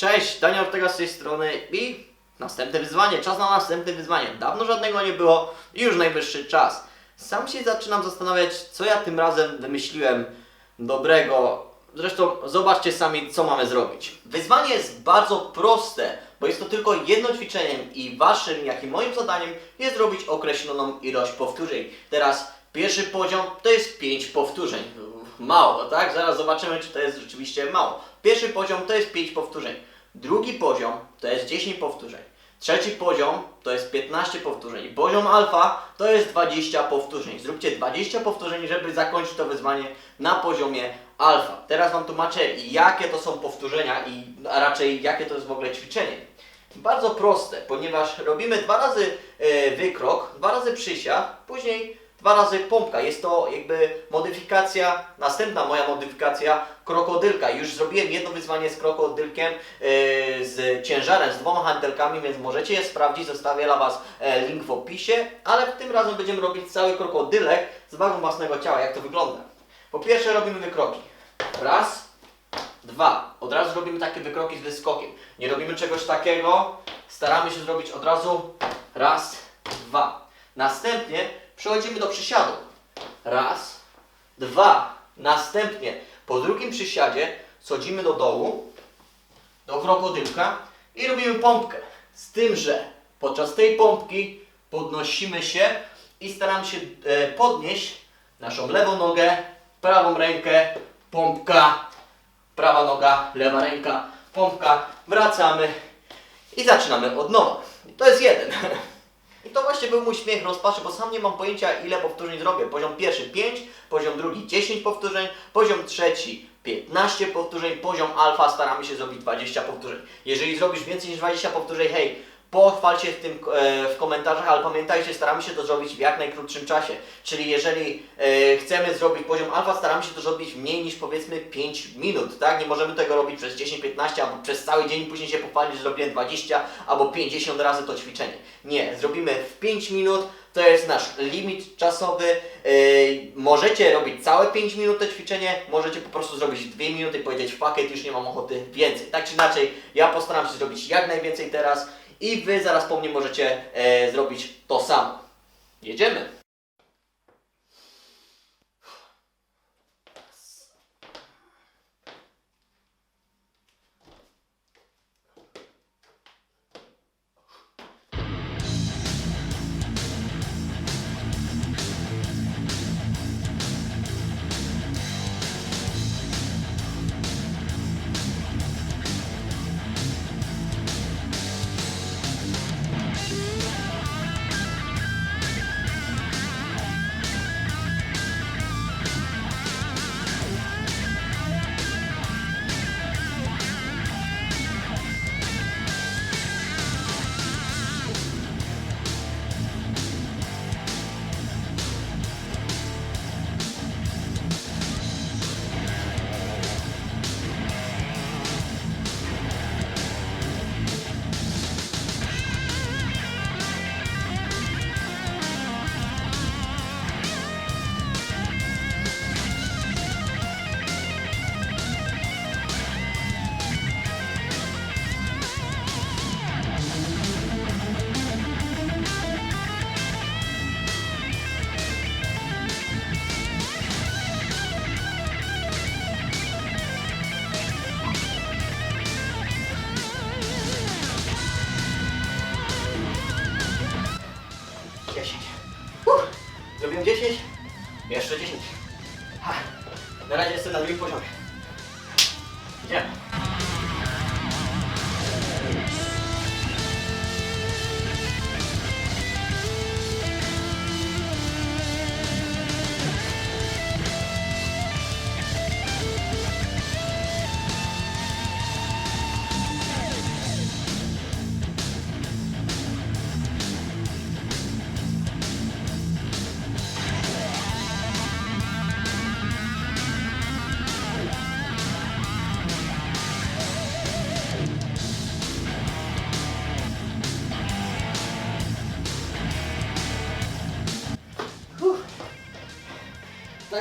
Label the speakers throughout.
Speaker 1: Cześć, Daniel Ortega z tej strony i następne wyzwanie, czas na następne wyzwanie. Dawno żadnego nie było i już najwyższy czas. Sam się zaczynam zastanawiać, co ja tym razem wymyśliłem dobrego. Zresztą zobaczcie sami, co mamy zrobić. Wyzwanie jest bardzo proste, bo jest to tylko jedno ćwiczenie i waszym, jak i moim zadaniem jest zrobić określoną ilość powtórzeń. Teraz pierwszy poziom to jest 5 powtórzeń. Mało, tak? Zaraz zobaczymy, czy to jest rzeczywiście mało. Pierwszy poziom to jest 5 powtórzeń. Drugi poziom to jest 10 powtórzeń. Trzeci poziom to jest 15 powtórzeń. Poziom alfa to jest 20 powtórzeń. Zróbcie 20 powtórzeń, żeby zakończyć to wyzwanie na poziomie alfa. Teraz Wam tłumaczę, jakie to są powtórzenia i a raczej jakie to jest w ogóle ćwiczenie. Bardzo proste, ponieważ robimy dwa razy e, wykrok, dwa razy przysiad, później dwa razy pompka. Jest to jakby modyfikacja, następna moja modyfikacja krokodylka. Już zrobiłem jedno wyzwanie z krokodylkiem, e, z ciężarem, z dwoma hantelkami, więc możecie je sprawdzić. Zostawię dla Was e, link w opisie, ale tym razem będziemy robić cały krokodylek z wagą własnego ciała. Jak to wygląda? Po pierwsze robimy wykroki. Raz, dwa. Od razu robimy takie wykroki z wyskokiem. Nie robimy czegoś takiego. Staramy się zrobić od razu raz, dwa. Następnie przechodzimy do przysiadu. Raz, dwa. Następnie po drugim przysiadzie schodzimy do dołu, do krokodylka i robimy pompkę. Z tym, że podczas tej pompki podnosimy się i staramy się e, podnieść naszą lewą nogę, prawą rękę, pompka, prawa noga, lewa ręka, pompka, wracamy i zaczynamy od nowa. To jest jeden. I to właśnie był mój śmiech rozpaczy, bo sam nie mam pojęcia ile powtórzeń zrobię. Poziom pierwszy 5, poziom drugi 10 powtórzeń, poziom trzeci 15 powtórzeń, poziom alfa staramy się zrobić 20 powtórzeń. Jeżeli zrobisz więcej niż 20 powtórzeń, hej, pochwal się w tym e, w komentarzach, ale pamiętajcie, staramy się to zrobić w jak najkrótszym czasie. Czyli jeżeli e, chcemy zrobić poziom alfa, staramy się to zrobić w mniej niż powiedzmy 5 minut, tak? Nie możemy tego robić przez 10-15 albo przez cały dzień, później się pochwalić, że zrobiłem 20 albo 50 razy to ćwiczenie. Nie, zrobimy w 5 minut, to jest nasz limit czasowy. Yy, możecie robić całe 5 minut to ćwiczenie, możecie po prostu zrobić 2 minuty i powiedzieć fuck it, już nie mam ochoty więcej. Tak czy inaczej, ja postaram się zrobić jak najwięcej teraz i Wy zaraz po mnie możecie e, zrobić to samo. Jedziemy!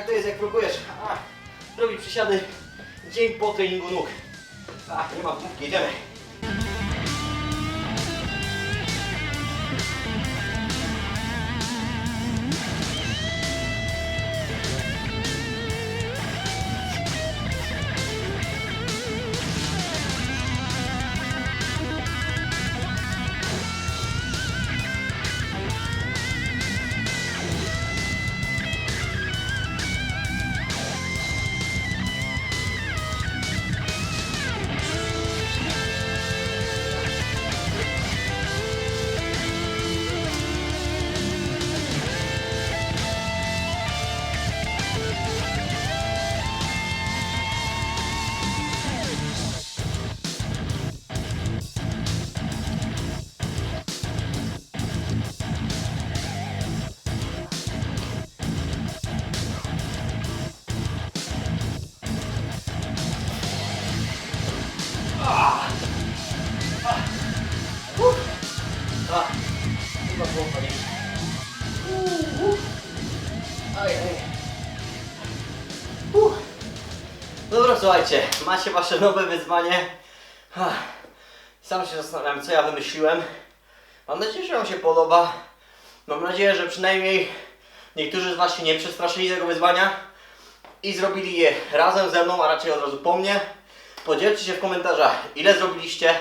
Speaker 1: To jest jak próbujesz a, robić przysiady dzień po treningu nóg. Ach, nie ma główki, jedziemy. Było. Uff. Dobra, słuchajcie, macie wasze nowe wyzwanie. Sam się zastanawiam, co ja wymyśliłem. Mam nadzieję, że Wam się podoba. Mam nadzieję, że przynajmniej niektórzy z Was się nie przestraszyli tego wyzwania i zrobili je razem ze mną, a raczej od razu po mnie. Podzielcie się w komentarzach, ile zrobiliście.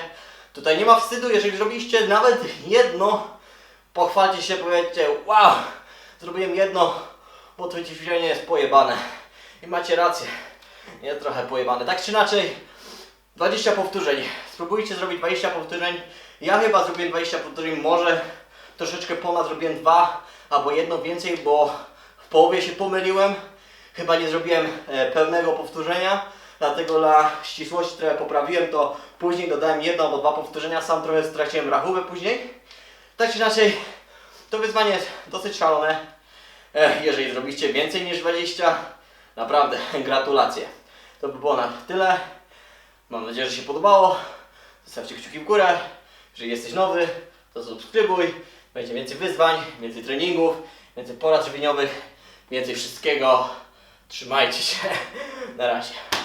Speaker 1: Tutaj nie ma wstydu, jeżeli zrobiliście nawet jedno, pochwalcie się, powiedzcie, wow, zrobiłem jedno, bo to ćwiczenie jest pojebane. I macie rację, jest trochę pojebane. Tak czy inaczej, 20 powtórzeń. Spróbujcie zrobić 20 powtórzeń. Ja chyba zrobiłem 20 powtórzeń, może troszeczkę ponad zrobiłem dwa albo jedno więcej, bo w połowie się pomyliłem. Chyba nie zrobiłem e, pełnego powtórzenia, dlatego dla ścisłości trochę poprawiłem to. Później dodałem jedno albo dwa powtórzenia, sam trochę straciłem rachubę później. Tak czy inaczej, to wyzwanie jest dosyć szalone. E, jeżeli zrobicie więcej niż 20, naprawdę gratulacje. To by było na tyle. Mam nadzieję, że się podobało. Zostawcie kciuki w górę. Jeżeli jesteś nowy, to subskrybuj. Będzie więcej wyzwań, więcej treningów, więcej porad żywieniowych, więcej wszystkiego. Trzymajcie się. Na razie.